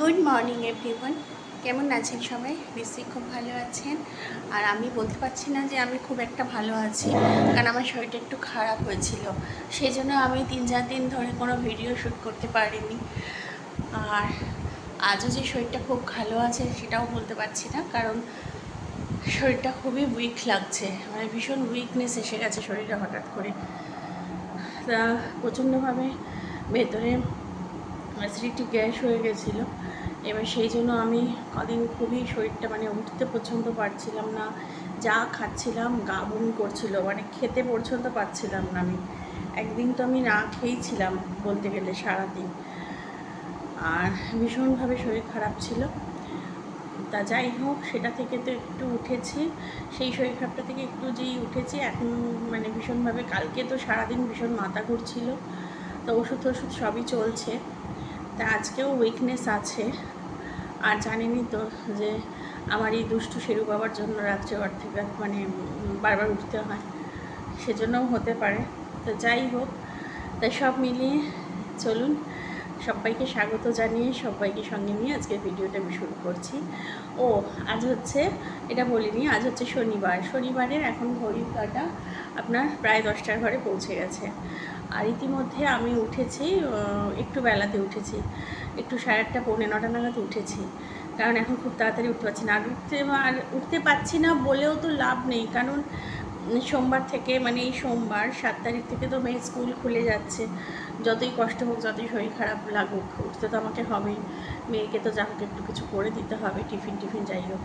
Good morning everyone কেমন আছেন সবাই? নিশ্চয়ই খুব ভালো আছেন। আর আমি বলতে পারছি না যে আমি খুব একটা ভালো আছি, কারণ আমার শরীরটা একটু খারাপ হয়েছিল। সেই জন্য আমি তিন চার দিন ধরে কোনো ভিডিও শ্যুট করতে পারিনি। আর আজও যে শরীরটা খুব ভালো আছে সেটাও বলতে পারছি না, কারণ শরীরটা খুবই উইক লাগছে। মানে ভীষণ উইকনেস এসে গেছে শরীরটা হঠাৎ করে। তা প্রচণ্ডভাবে ভেতরে অ্যাসিডিটি গ্যাস হয়ে গেছিল। এবার সেই জন্য আমি কদিন খুবই শরীরটা মানে উঠতে পছন্দ পারছিলাম না, যা খাচ্ছিলাম গা বমি করছিল মানে খেতে পর্যন্ত পারছিলাম না আমি। একদিন তো আমি না খেয়েই ছিলাম বলতে গেলে সারাদিন। আর ভীষণভাবে শরীর খারাপ ছিল। তা যাই হোক, সেটা থেকে তো একটু উঠেছি। সেই শরীর খারাপটা থেকে একটু যেই উঠেছি, এখন মানে ভীষণভাবে কালকে তো সারাদিন ভীষণ মাথা ঘুরছিল। তো ওষুধ ওষুধ সবই চলছে। তা আজকেও উইকনেস আছে। আর জানেনই তো যে আমার এই দুষ্টু সেরু বাবার জন্য রাত্রে অর্ধেক রাত মানে বারবার উঠতে হয়, সেজন্যও হতে পারে। তো যাই হোক, তাই সব মিলিয়ে চলুন। সবাইকে স্বাগত জানিয়ে সবাইকে সঙ্গে নিয়ে আজকে ভিডিওটা আমি শুরু করছি। ও, আজ হচ্ছে, এটা বলিনি, আজ হচ্ছে শনিবার। শনিবারের এখন ঘড়ির কাটা আপনার প্রায় দশটার ঘরে পৌঁছে গেছে। আর ইতিমধ্যে আমি উঠেছি একটু বেলাতে উঠেছি। একটু সাড়ে আটটা, পৌনে নটা নাগাদ উঠেছি। কারণ এখন খুব তাড়াতাড়ি উঠতে পারছি না। আর উঠতে আর উঠতে পারছি না বলেও তো লাভ নেই। কারণ সোমবার থেকে মানে এই সোমবার সাত তারিখ থেকে তো মেয়ে স্কুল খুলে যাচ্ছে। যতই কষ্ট হোক, যতই শরীর খারাপ লাগুক, উঠতে তো আমাকে হবেই। মেয়েকে তো যা হোক একটু কিছু করে দিতে হবে, টিফিন টিফিন যাই হোক।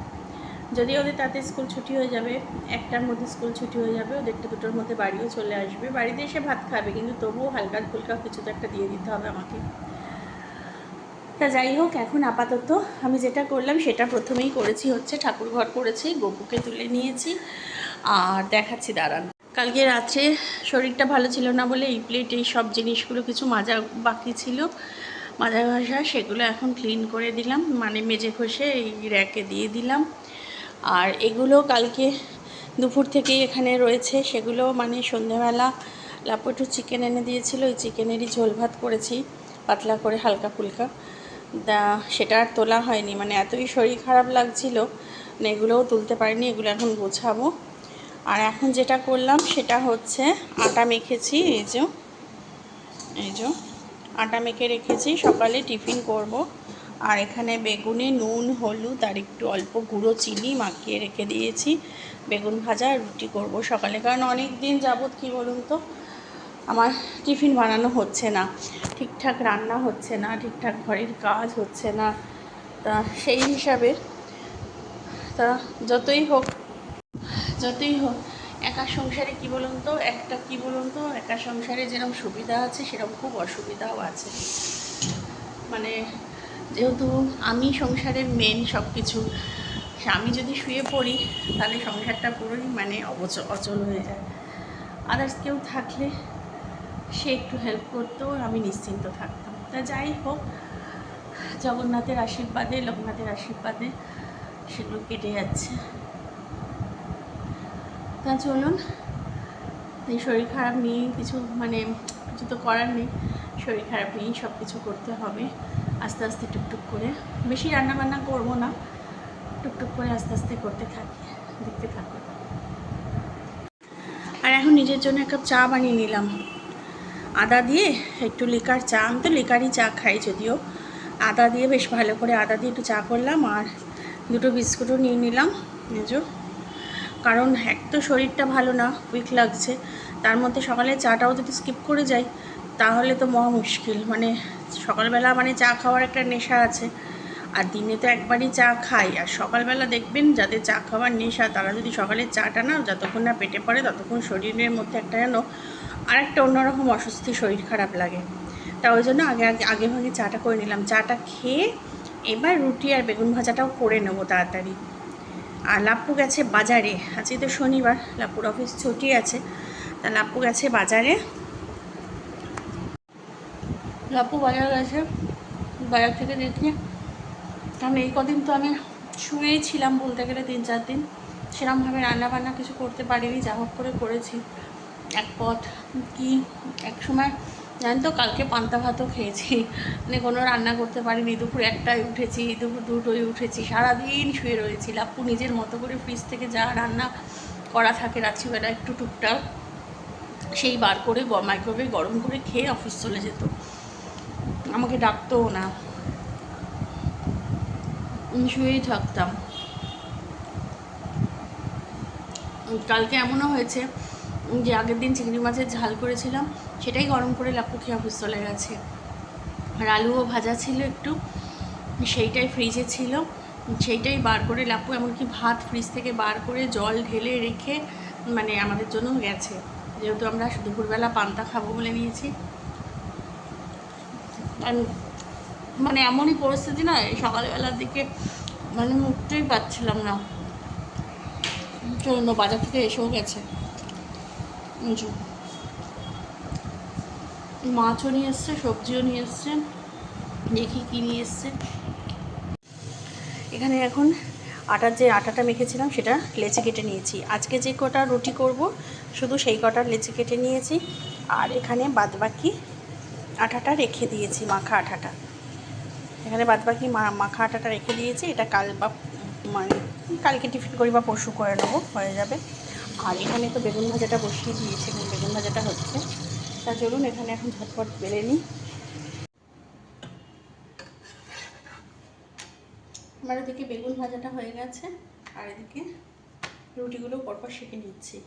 যদি ওদের তাতে স্কুল ছুটি হয়ে যাবে, একটার মধ্যে স্কুল ছুটি হয়ে যাবে, ওদের ওদেরটা দুটোর মধ্যে বাড়িও চলে আসবে। বাড়িতে এসে ভাত খাবে, কিন্তু তবুও হালকা ফুলকা কিছু তো একটা দিয়ে দিতে হবে আমাকে। তা যাই হোক, এখন আপাতত আমি যেটা করলাম, সেটা প্রথমেই করেছি হচ্ছে ঠাকুর ঘর করেছি, গপুকে তুলে নিয়েছি। আর দেখাচ্ছি, দাঁড়ান। কালকে রাত্রে শরীরটা ভালো ছিল না বলে এই প্লেট এই সব জিনিসগুলো কিছু মাজা বাকি ছিল। মাজা ঘষা সেগুলো এখন ক্লিন করে দিলাম মানে মেজে ঘষে এই র্যাকে দিয়ে দিলাম। আর এগুলো কালকে দুপুর থেকেই এখানে রয়েছে, সেগুলো মানে সন্ধেবেলা লাপটু চিকেন এনে দিয়েছিল, ওই চিকেনেরই ঝোল ভাত করেছি, পাতলা করে হালকা ফুলকা। দা সেটা আর তোলা হয়নি মানে এতই শরীর খারাপ লাগছিল মানে এগুলোও তুলতে পারিনি, এগুলো এখন গোছাবো। আর এখন যেটা করলাম সেটা হচ্ছে আটা মেখেছি, এই যে এই যে, আটা মেখে রেখেছি। সকালে টিফিন করব। আর এখানে বেগুনে নুন, হলুদ আর একটু অল্প গুঁড়ো চিনি মাখিয়ে রেখে দিয়েছি। বেগুন ভাজা আর রুটি করব সকালে। কারণ অনেক দিন যাবৎ, কী বলুন তো, আমার টিফিন বানানো হচ্ছে না। ঠিকঠাক রান্না হচ্ছে না, ঠিকঠাক ঘরের কাজ হচ্ছে না। তা সেই হিসাবে, তা যতই হোক যতই হোক, একা সংসারে কি বলুন তো? একটা কি বলুন তো? একা সংসারে যেরকম সুবিধা আছে, সেরকম খুব অসুবিধাও আছে। মানে যেহেতু আমি সংসারের মেন সব কিছু আমি যদি শুয়ে পড়ি, তাহলে সংসারটা পুরোই মানে অবচ, অচল হয়ে যায়। আদার্স কেউ থাকলে সে একটু হেল্প করতেও আমি নিশ্চিন্ত থাকতাম। তা যাই হোক, জগন্নাথের আশীর্বাদে, লোকনাথের আশীর্বাদে সেগুলো কেটে যাচ্ছে। তা চলুন। এই শরীর খারাপ নিয়ে কিছু মানে কিছু তো করার নেই। শরীর খারাপ নিয়েই সব কিছু করতে হবে আস্তে আস্তে টুকটুক করে। বেশি রান্না বান্না করব না, টুকটুক করে আস্তে আস্তে করতে থাকি, দেখতে থাকো। আর এখন নিজের জন্য এক কাপ চা বানিয়ে নিলাম। আদা দিয়ে একটু লিকার চা, আমি তো লিকারই চা খাই যদিও। আদা দিয়ে বেশ ভালো করে, আদা দিয়ে একটু চা করলাম আর দুটো বিস্কুটও নিয়ে নিলাম। নিজো কারণ এক তো শরীরটা ভালো না উইক লাগছে। তার মধ্যে সকালে চাটাও যদি স্কিপ করে যাই, তাহলে তো মহা মুশকিল। মানে সকালবেলা মানে চা খাওয়ার একটা নেশা আছে। আর দিনে তো একবারই চা খাই। আর সকালবেলা দেখবেন যাদের চা খাওয়ার নেশা, তারা যদি সকালে চাটা না যতক্ষণ না পেটে পড়ে, ততক্ষণ শরীরের মধ্যে একটা যেন আর একটা অন্যরকম অস্বস্তি, শরীর খারাপ লাগে। তা ওই জন্য আগে আগে আগে ভাগে চাটা করে নিলাম। চাটা খেয়ে এবার রুটি আর বেগুন ভাজাটাও করে নেব তাড়াতাড়ি। আর লাপ্পু গেছে বাজারে। আজকে তো শনিবার, লাপ্পুর অফিস ছুটি আছে। তা লাপ্পু গেছে বাজারে। লাপ্পু বাজার গেছে, বাজার থেকে দেখি। কারণ এই কদিন তো আমি শুয়েই ছিলাম বলতে গেলে তিন চার দিন। সেরকমভাবে রান্না বান্না কিছু করতে পারিনি, যা হোক করে করেছি। এক পথ, কি, এক সময় জানেন তো কালকে পান্তা ভাতও খেয়েছি। মানে কোনো রান্না করতে পারিনি, দুপুর একটায় উঠেছি, দুপুর দুটোয় উঠেছি, সারাদিন শুয়ে রয়েছি। লাপ্পু নিজের মতো করে ফ্রিজ থেকে যা রান্না করা থাকে রাত্রিবেলা একটু টুকটাক, সেই বার করে মাইক্রোওয়েভে গরম করে খেয়ে অফিস চলে যেত। আমাকে ডাকতোও না। শুয়েই থাকতাম। কালকে এমনও হয়েছে যে আগের দিন চিংড়ি মাছের ঝাল করেছিলাম সেটাই গরম করে লাপ্পু খেয়ে চলে গেছে। আর আলুও ভাজা ছিল একটু, সেইটাই ফ্রিজে ছিল। সেইটাই বার করে লাপ্পু, এমনকি ভাত ফ্রিজ থেকে বার করে জল ঢেলে রেখে মানে আমাদের জন্য গেছে। যেহেতু আমরা দুপুরবেলা পান্তা খাব বলে নিয়েছি। মানে এমনই পরিস্থিতি না সকালবেলার দিকে মানে উঠতেই পারছিলাম না। ও বাজার থেকে এসেও গেছে। মাছও নিয়ে এসছে, সবজিও নিয়ে এসছে। দেখি কী নিয়ে এসছে। এখানে এখন আটার যে আটাটা মেখেছিলাম, সেটা লেচি কেটে নিয়েছি। আজকে যে কটা রুটি করব, শুধু সেই কটার লেচি কেটে নিয়েছি। আর এখানে বাদবাকি আটাটা রেখে দিয়েছি, মাখা আটাটা। এখানে বাদবাকি মাখা আটাটা রেখে দিয়েছি। এটা কাল বা মানে কালকে টিফিন করি বা পরশু করে নেব, হয়ে যাবে। আর এখানে তো বেগুন ভাজাটা বসিয়ে দিয়েছি বেগুন ভাজাটা হচ্ছে। তা চলুন, এখানে এখন ঝটপট বেড়ে নিই। আমার এদিকে বেগুন ভাজাটা হয়ে গেছে, আর এদিকে রুটিগুলো পরপর সেঁকে নিচ্ছি।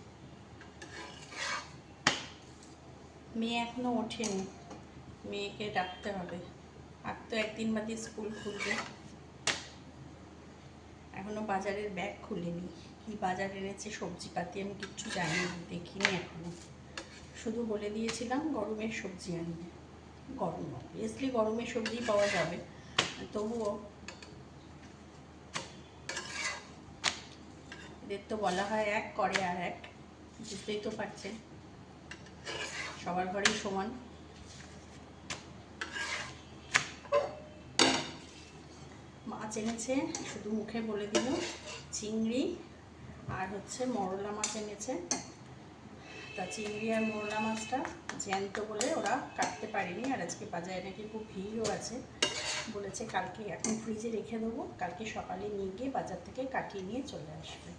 মেয়ে এখনও ওঠেনি, মেয়েকে ডাকতে হবে। আর তো একদিন বাদে স্কুল খুলবে। এখনও বাজারের ব্যাগ খুলিনি। কি বাজার এনেছে সবজিপাতি আমি কিচ্ছু জানি দেখিনি এখনও। শুধু বলে দিয়েছিলাম গরমের সবজি আনবে গরম অবভিয়াসলি গরমের সবজি পাওয়া যাবে। তবুও এদের তো বলা হয় এক, করে আর এক। বুঝতেই তো পারছেন। সবার ঘরেই সমান। মাছ এনেছে, শুধু মুখে বলে দিল। চিংড়ি আর হচ্ছে মরলা মাছ এনেছে। তা চিংড়ি আর মোরলা মাছটা জ্যান্ত বলে ওরা কাটতে পারেনি, আর আজকে বাজারে নাকি খুব ভিড়ও আছে। বলেছে কালকে এখন ফ্রিজে রেখে দেবো, কালকে সকালে নিয়ে গিয়ে বাজার থেকে কাটিয়ে নিয়ে চলে আসবে।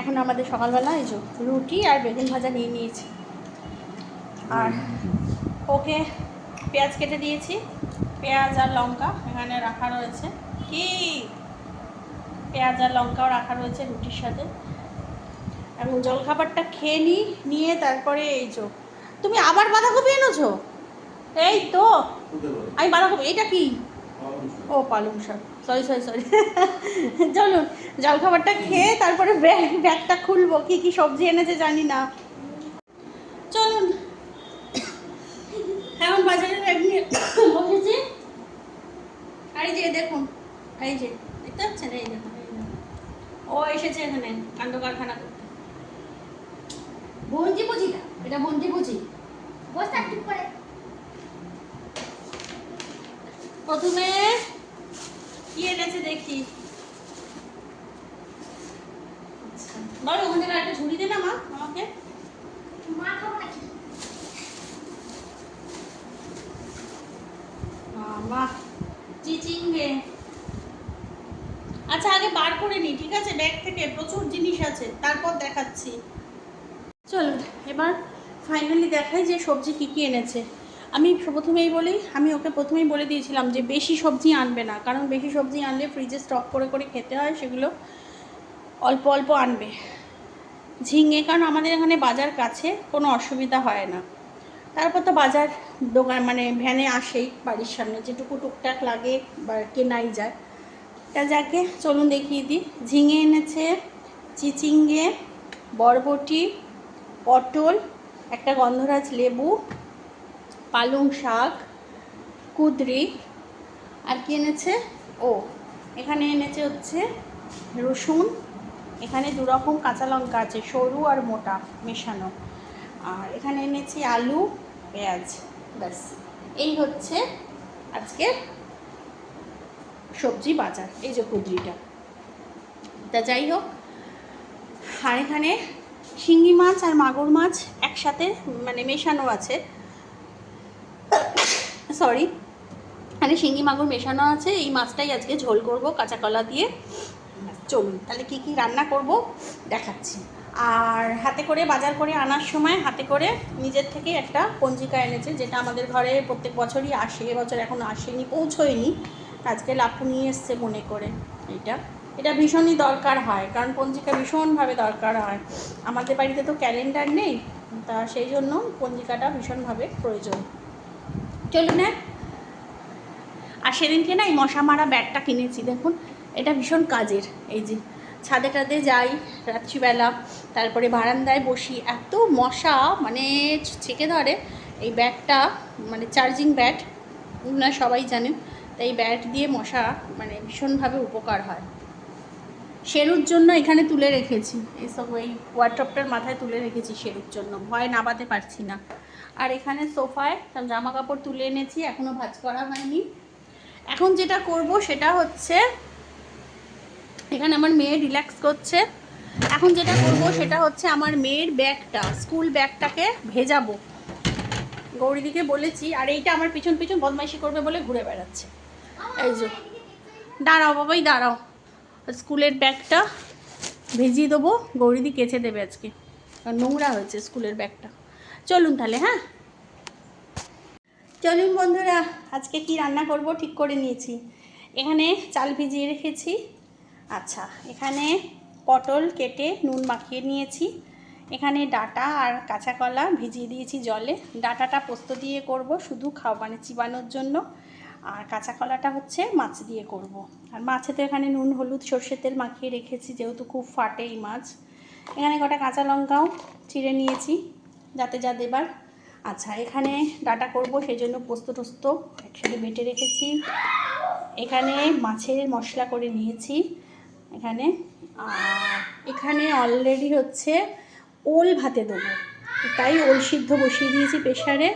এখন আমাদের সকালবেলা এই যো রুটি আর বেগুন ভাজা নিয়ে নিয়েছি। আর ওকে পেঁয়াজ কেটে দিয়েছি, পেঁয়াজ আর লঙ্কা এখানে রাখা রয়েছে। কি? পেঁয়াজ আর লঙ্কাও রাখা রয়েছে রুটির সাথে। এবং জলখাবারটা খেয়ে নিই নিয়ে তারপরে এই যো, তুমি আবার বাঁধাকপি এনেছো? এই তো, আমি বাঁধাকপি, এইটা কি? ও, পালং শাক সরি সরি সরি চলুন, জলখাবারটা খেয়ে তারপরে ব্যাগ, ব্যাগটা খুলবো, কি কি সবজি এনেছে জানি না। চলুন। এখন বাজারে ব্যাগ নিয়ে বসেছি। আর যে, দেখুন এই যে দেখতে পাচ্ছেন? এই দেখুন ও এসেছে এখানে কাণ্ড কারখানা করতে বঞ্জি বুঝিটা এটা বঞ্জি বুঝি। ঠিক করে। প্রথমে কি এনেছে দেখি। আচ্ছা বলো ওখান থেকে একটা ঝুড়ি দে না মা আমাকে। মা খাব নাকি? চিচিঙ্গে। আচ্ছা আগে বার করে নি ঠিক আছে? ব্যাগ থেকে প্রচুর জিনিস আছে, তারপর দেখাচ্ছি। চলুন এবার ফাইনালি দেখাই যে সবজি কী কী এনেছে। আমি প্রথমেই বলি, আমি ওকে প্রথমেই বলে দিয়েছিলাম যে বেশি সবজি আনবে না, কারণ বেশি সবজি আনলে ফ্রিজে স্টক করে করে খেতে হয়, সেগুলো অল্প অল্প আনবে। ঝিঙে, কারণ আমাদের এখানে বাজার কাছে কোনো অসুবিধা হয় না। তারপর তো বাজার দোকান মানে ভ্যানে আসেই বাড়ির সামনে, যেটুকু টুকটাক লাগে বা কেনাই যায়। তা যাকে চলুন দেখিয়ে দিই। ঝিঙে এনেছে, চিচিঙ্গে, বরবটি, পটল, একটা গন্ধরাজ লেবু, পালং শাক, কুদরি, আর কি এনেছে? ও, এখানে এনেছে হচ্ছে রসুন। এখানে দু রকম কাঁচা লঙ্কা আছে, সরু আর মোটা, মেশানো। আর এখানে এনেছি আলু, পেঁয়াজ, ব্যাস। এই হচ্ছে আজকের সবজি বাজার, এই যে কুদরিটা তা যাই হোক, আর এখানে শিঙ্গি মাছ আর মাগুর মাছ একসাথে মানে মেশানো আছে। সরি এখানে শিঙ্গি মাগুর মেশানো আছে। এই মাছটাই আজকে ঝোল করব কাঁচা কলা দিয়ে। চলুন, তাহলে কি কি রান্না করব দেখাচ্ছি। আর হাতে করে বাজার করে আনার সময় হাতে করে নিজের থেকে একটা পঞ্জিকা এনেছে, যেটা আমাদের ঘরে প্রত্যেক বছরই আসে, এবছর এখন আসেনি, পৌঁছোয়নি। আজকে লাপু নিয়ে এসছে মনে করে এটা। এটা ভীষণই দরকার হয়, কারণ পঞ্জিকা ভীষণভাবে দরকার হয়। আমাদের বাড়িতে তো ক্যালেন্ডার নেই, তা সেই জন্য পঞ্জিকাটা ভীষণভাবে প্রয়োজন। চলুন হ্যাঁ। আর সেদিনকে না এই মশা মারা ব্যাটটা কিনেছি, দেখুন। এটা ভীষণ কাজের, এই যে ছাদে টাদে যাই রাত্রিবেলা, তারপরে বারান্দায় বসি, এত মশা মানে ছেকে ধরে। এই ব্যাটটা মানে চার্জিং ব্যাট না সবাই জানেন। তাই ব্যাট দিয়ে মশা মানে ভীষণভাবে উপকার হয়। শেরুর জন্য এখানে তুলে রেখেছি। এইসব ওই ওয়ার্ড্রপটার মাথায় তুলে রেখেছি শেরুর জন্য। ভয় নামাতে পারছি না। আর এখানে সোফায় জামা কাপড় তুলে এনেছি এখনও ভাজ করা হয়নি। এখন যেটা করব সেটা হচ্ছে, এখানে আমার মেয়ে রিল্যাক্স করছে। এখন যেটা করব সেটা হচ্ছে আমার মেয়ের ব্যাগটা স্কুল ব্যাগটাকে ভেজাবো। গৌরীদিকে বলেছি, আর এইটা আমার পিছন পিছন বদমাইশি করবে বলে ঘুরে বেড়াচ্ছে। এই যে, দাঁড়াও বাবাই, দাঁড়াও। স্কুলের ব্যাগটা ভেজিয়ে দেবো, গৌরীদি কেচে দেবে আজকে। নোংরা হয়েছে স্কুলের ব্যাগটা। চলুন তাহলে হ্যাঁ? চলুন বন্ধুরা, আজকে কি রান্না করব ঠিক করে নিয়েছি। এখানে চাল ভিজিয়ে রেখেছি। আচ্ছা এখানে পটল কেটে নুন মাখিয়ে নিয়েছি। এখানে ডাটা আর কাঁচা কলা ভিজিয়ে দিয়েছি জলে। ডাটাটা পোস্ত দিয়ে করব, শুধু খাওয়া মানে চিবানোর জন্য। আর কাঁচা কলাটা হচ্ছে মাছ দিয়ে করব। আর মাছে তো এখানে নুন, হলুদ, সর্ষের তেল মাখিয়ে রেখেছি, যেহেতু খুব ফাটে এই মাছ। এখানে কটা কাঁচা লঙ্কাও চিড়ে নিয়েছি, যাতে যা দেবার। আচ্ছা এখানে ডাটা করব সেই জন্য পোস্ত টোস্ত একসাথে বেটে রেখেছি। এখানে মাছের মশলা করে নিয়েছি, এখানে। আর এখানে অলরেডি হচ্ছে ওল ভাতে দেবো। তাই ওল সিদ্ধ বসিয়ে দিয়েছি প্রেশারে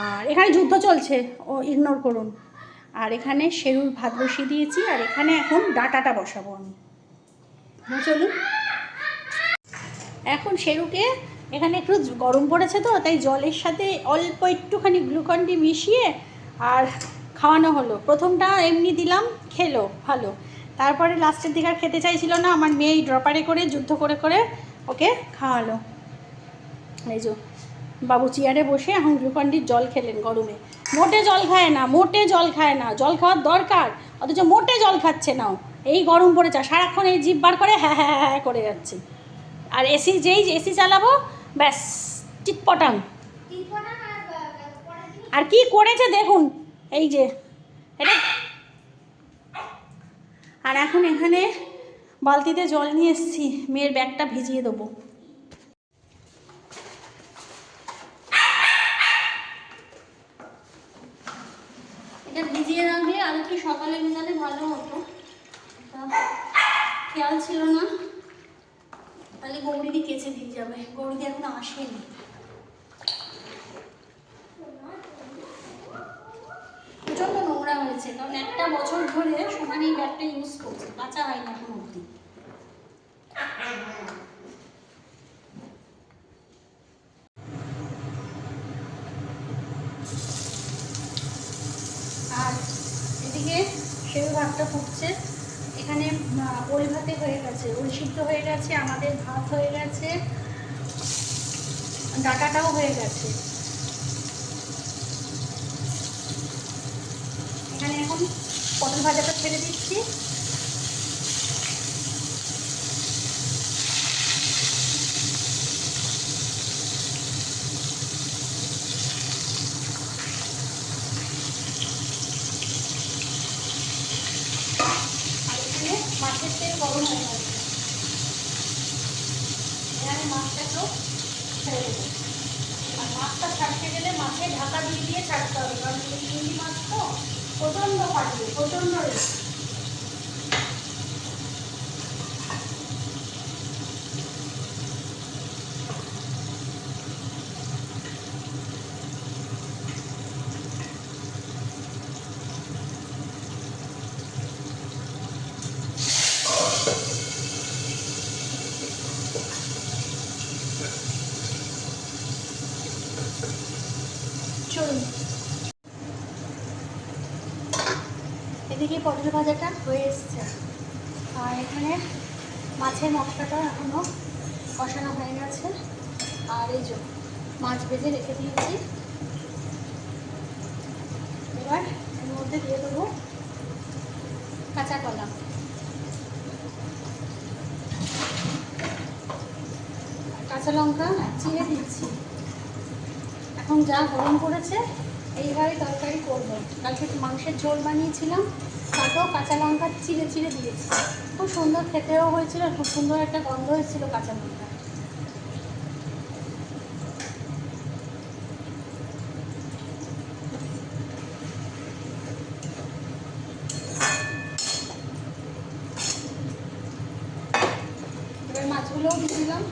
আর এখানে যুদ্ধ চলছে, ও ইগনোর করুন। আর এখানে সেরুর ভাত বসিয়ে দিয়েছি, আর এখানে এখন ডাটাটা বসাবো আমি। চলুন। এখন সেরুকে এখানে একটু গরম পড়েছে তো, তাই জলের সাথে অল্প একটুখানি গ্লুকন ডি মিশিয়ে আর খাওয়ানো হলো। প্রথমটা এমনি দিলাম, খেলো, ভালো। তারপরে লাস্টের দিকে আর খেতে চাইছিল না, আমার মেয়ে ড্রপারে করে, যুদ্ধ করে করে ওকে? খাওয়ালো। এই যে, বাবু চেয়ারে বসে এখন গ্লুকন্ডির জল খেলেন গরমে। মোটে জল খায় না, মোটে জল খায় না, জল খাওয়ার দরকার। অথচ মোটে জল খাচ্ছে না ও। এই গরম পড়েছে সারাক্ষণ এই জিভ বার করে হ্যাঁ হ্যাঁ হ্যাঁ করে যাচ্ছে। আর এসি যেই এসি চালাবো, ব্যাস, চিটপটাং। আর কি করেছে দেখুন, এই যে, এটা আর এখন এখানে বালতিতে জল নিয়ে এসেছি, মেয়ের ব্যাগটা ভিজিয়ে দেবো। এটা ভিজিয়ে রাখলে সকালে ভালো হতো। খেয়াল ছিল না। তাহলে কেচে দিয়ে যাবে। এখন আসেনি। প্রচণ্ড নোংরা হয়েছে, কারণ একটা বছর ধরে সমান এই ব্যাগটা ইউজ করছে, কাঁচা হয় না এখন অবধি আর এদিকে সেও ভাতটা ফুটছে এখানে আহ, ওল ভাতে হয়ে গেছে ওল সিদ্ধ হয়ে গেছে, আমাদের ভাত হয়ে গেছে, ডাটাটাও হয়ে গেছে। এখানে এখন পটল ভাজাটা ছেড়ে দিচ্ছি আর এখানে মাছের তেল গরম হয়ে গেছে এখানে মাছটাকেও ছেড়ে দেবো আর মাছটা ছাড়তে গেলে মাছে ঢাকা দিয়ে দিয়ে ছাড়তে হবে কারণ এই চিংড়ি মাছ তো প্রচণ্ড ফাটবে প্রচণ্ড পটল ভাজাটা হয়ে এসছে। আর এখানে মাছের মশলাটা এখনও কষানো হয়ে গেছে। আর এই যে মাছ ভেজে রেখে দিয়েছি। এবার এর মধ্যে দিয়ে দেবো কাঁচা কলা। কাঁচা লঙ্কা চিড়ে দিচ্ছি এখন যা গরম পড়েছে এইভাবে তরকারি করব। কালকে মাংসের ঝোল বানিয়েছিলাম, তাতেও কাঁচা লঙ্কা চিড়ে চিড়ে দিয়েছি। খুব সুন্দর খেতেও হয়েছিল, খুব সুন্দর একটা গন্ধ হয়েছিল কাঁচা লঙ্কা এবার মাছগুলোও দিয়ে দিলাম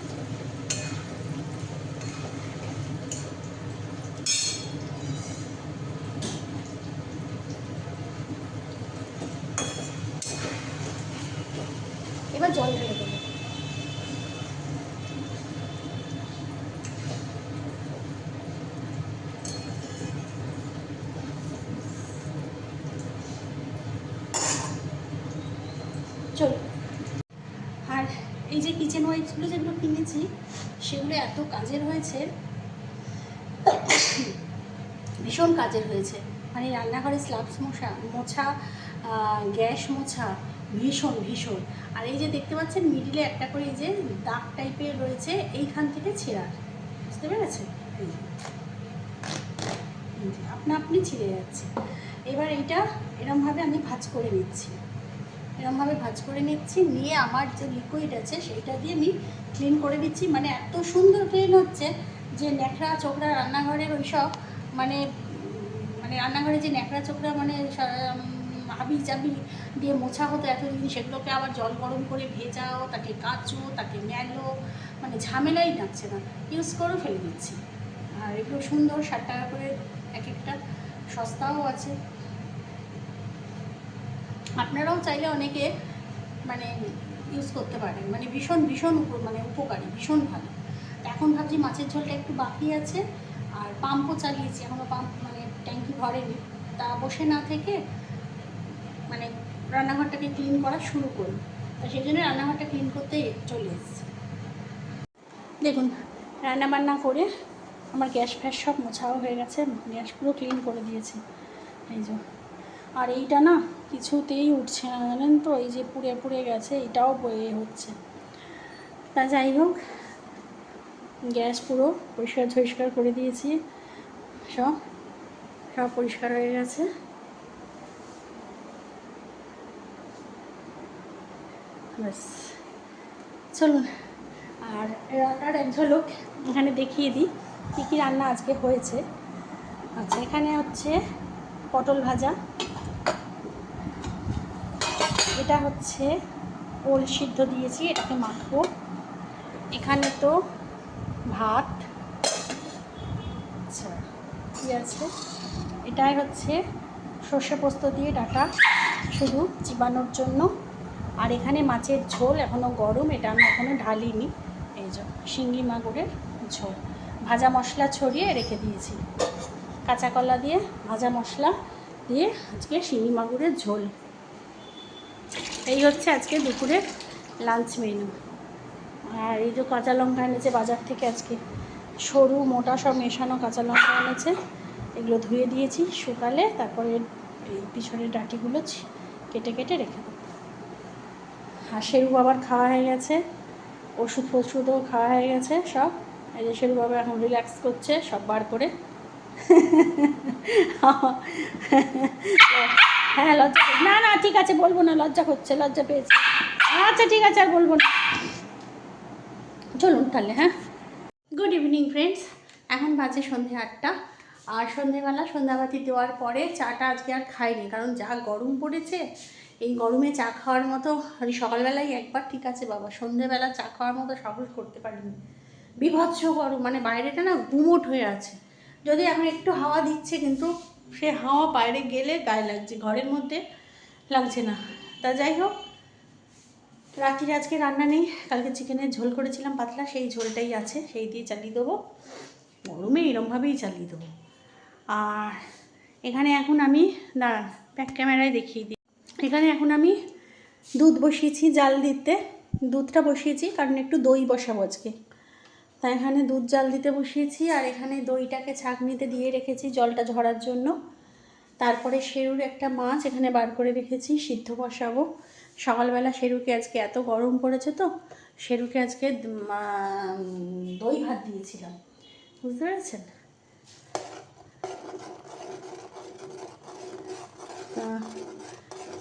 এবার জল ঢেলে দেবো চলো আর এই যে কিচেন ওয়াইপসগুলো যেগুলো কিনেছি, সেগুলো এত কাজের হয়েছে। ভীষণ কাজের হয়েছে। মানে রান্নাঘরে স্ল্যাবস মোছা মোছা গ্যাস মোছা, ভীষণ ভীষণ। আর এই যে দেখতে পাচ্ছেন মিডিলে একটা করে এই যে দাগ টাইপের রয়েছে, এইখান থেকে ছেঁড়ার বুঝতে পেরেছেন? আপনা আপনি ছিঁড়ে যাচ্ছে। এবার এইটা এরমভাবে আমি ভাজ করে নিচ্ছি। এরমভাবে ভাজ করে নিচ্ছি, নিয়ে আমার যে লিকুইড আছে সেইটা দিয়ে আমি ক্লিন করে দিচ্ছি। মানে এত সুন্দর ক্লিন হচ্ছে যে ন্যাকড়া চোখড়া রান্নাঘরের ওইসব মানে মানে রান্নাঘরে যে ন্যাকড়া চোখড়া মানে হাবি জাবি দিয়ে মোছা হতো এতদিন, সেগুলোকে আবার জল গরম করে ভেজাও, তাকে কাচো, তাকে মেলো মানে ঝামেলাই লাগছে না। ইউজ করে ফেলে দিচ্ছি। আর এগুলো সুন্দর, ষাট টাকা করে এক একটা, সস্তাও আছে। আপনারাও চাইলে অনেকে মানে ইউজ করতে পারেন। মানে ভীষণ ভীষণ মানে উপকারী, ভীষণ ভালো। এখন ভাবছি মাছের ঝোলটা একটু বাকি আছে, আর পাম্পও চালিয়েছি। এখনও পাম্প মানে ট্যাঙ্কি ভরেনি। তা বসে না থেকে মানে রান্নাঘরটাকে ক্লিন করা শুরু করি। তা সেই জন্য রান্নাঘরটা ক্লিন করতে চলে এসেছি। দেখুন, রান্নাবান্না করে আমার গ্যাস ফ্যাস সব মোছাও হয়ে গেছে। গ্যাস পুরো ক্লিন করে দিয়েছি। এই যে। আর এইটা না কিছুতেই উঠছে না, জানেন তো? এই যে পুড়ে পুড়ে গেছে, এটাও বয়ে হচ্ছে। তা যাই হোক, গ্যাস পুরো পরিষ্কার ঝরিষ্কার করে দিয়েছি। সব সব পরিষ্কার হয়ে গেছে। ব্যাস। চলুন, আর রান্নার এক ঝলক এখানে দেখিয়ে দিই, কী কী রান্না আজকে হয়েছে। আচ্ছা এখানে হচ্ছে পটল ভাজা এটা হচ্ছে ওল সিদ্ধ দিয়েছি, এটাকে মাখবো। এখানে তো ভাত আচ্ছা আছে? এটাই হচ্ছে সর্ষে পোস্ত দিয়ে ডাটা, শুধু চিবানোর জন্য। আর এখানে মাছের ঝোল এখনও গরম, এটা আমি এখনও ঢালিনি, এই যে শিঙ্গি মাগুরের ঝোল। ভাজা মশলা ছড়িয়ে রেখে দিয়েছি। কাঁচা কলা দিয়ে ভাজা মশলা দিয়ে আজকে শিঙি মাগুরের ঝোল। এই হচ্ছে আজকে দুপুরের লাঞ্চ মেনু আর এই যে কাঁচা লঙ্কা এনেছে বাজার থেকে আজকে, সরু, মোটা সব মেশানো কাঁচা লঙ্কা এনেছে। এগুলো ধুয়ে দিয়েছি, শুকালে তারপরে এই পিছনের ডাঁটিগুলো কেটে কেটে রেখে দেবো। আর শেরু বাবার খাওয়া হয়ে গেছে, ওষুধ ফষুধও খাওয়া হয়ে গেছে সব। এই যে শেরু বাবা এখন রিল্যাক্স করছে, সব বার করে। হ্যাঁ লজ্জা না না, ঠিক আছে, বলব না, লজ্জা করছে, লজ্জা পেয়েছে। আচ্ছা ঠিক আছে, আর বলব না। চলুন তাহলে হ্যাঁ? গুড ইভিনিং ফ্রেন্ডস এখন বাজে সন্ধে আটটা। আর সন্ধেবেলা, সন্ধ্যাবাতি দেওয়ার পরে চাটা আজকে আর খাইনি, কারণ যা গরম পড়েছে, এই গরমে চা খাওয়ার মতো, আমি সকালবেলায় একবার, ঠিক আছে, বাবা, সন্ধেবেলা চা খাওয়ার মতো সাহস করতে পারিনি। বিভৎস গরম মানে বাইরেটা না গুমোট হয়ে আছে। যদি এখন একটু হাওয়া দিচ্ছে, কিন্তু সে হাওয়া বাইরে গেলে গায়ে লাগছে, ঘরের মধ্যে লাগছে না। তা যাই হোক রাত্রিরে আজকে রান্না নেই, কালকে চিকেনের ঝোল করেছিলাম পাতলা, সেই ঝোলটাই আছে, সেই দিয়ে চালিয়ে দেবো। গরমে এরমভাবেই চালিয়ে দেবো। আর এখানে এখন আমি, দাঁড়ান ব্যাক ক্যামেরায় দেখিয়ে দিই। এখানে এখন আমি দুধ বসিয়েছি জাল দিতে, দুধটা বসিয়েছি, কারণ একটু দই বসাবো আজকে। তাই এখানে দুধ জাল দিতে বসিয়েছি আর এখানে দইটাকে ছাঁকনিতে দিয়ে রেখেছি জলটা ঝরার জন্য। তারপরে শেরুর একটা মাছ এখানে বার করে রেখেছি, সিদ্ধ বসাবো। সকালবেলা শেরুকে আজকে এত গরম পড়েছে তো শেরুকে আজকে দই ভাত দিয়েছিলাম। বুঝতে পেরেছেন?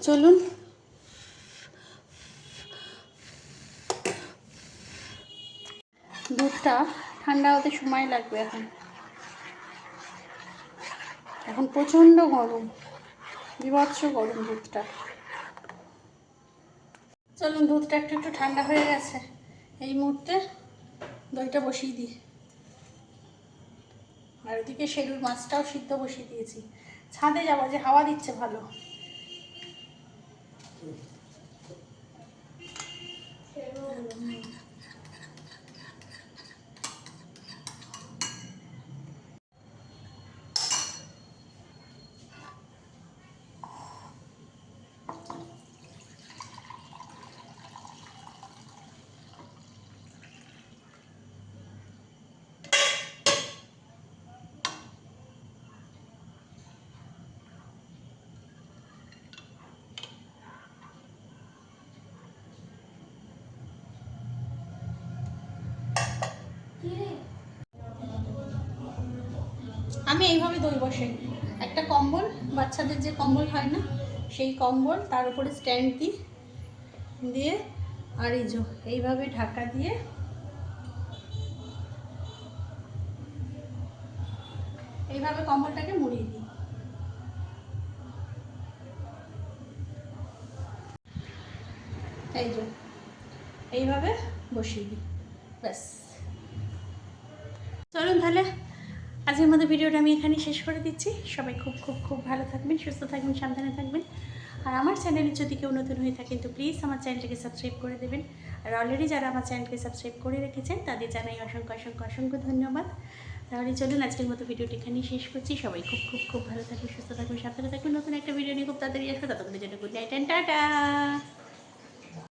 চলুন দুধটা ঠান্ডা হতে সময় লাগবে এখন। এখন প্রচণ্ড গরম, বিভৎস গরম দুধটা চলুন দুধটা একটু একটু ঠান্ডা হয়ে গেছে। এই মুহূর্তে দইটা বসিয়ে দিই। আর ওদিকে সেলুর মাছটাও সিদ্ধ বসিয়ে দিয়েছি। ছাদে যাব, যে হাওয়া দিচ্ছে ভালো। আমি এইভাবে দই বসাই একটা কম্বল, বাচ্চাদের যে কম্বল হয় না, সেই কম্বল তার উপরে স্ট্যান্ড দিই, দিয়ে আর এই যে এইভাবে ঢাকা দিয়ে এইভাবে কম্বলটাকে মুড়িয়ে দিই। এই যে এইভাবে বসিয়ে দিই, ব্যাস। চলুন তাহলে। আজকের মতো ভিডিওটা আমি এখানে শেষ করে দিচ্ছি। সবাই খুব খুব খুব ভালো থাকবেন, সুস্থ থাকবেন, সাবধানে থাকবেন। আর আমার চ্যানেলে যদি কেউ নতুন হয়ে থাকেন, তো প্লিজ আমার চ্যানেলটাকে সাবস্ক্রাইব করে দেবেন। আর অলরেডি যারা আমার চ্যানেলকে সাবস্ক্রাইব করে রেখেছেন, তাদের জানাই অসংখ্য অসংখ্য অসংখ্য ধন্যবাদ। তাহলে চলুন আজকের মতো ভিডিওটি এখানেই শেষ করছি। সবাই খুব খুব খুব ভালো থাকবেন, সুস্থ থাকবেন, সাবধানে থাকবেন। নতুন একটা ভিডিও নিয়ে খুব তাড়াতাড়ি আসবে। ততক্ষণের জন্য গুড নাইট অ্যান্ড টাটা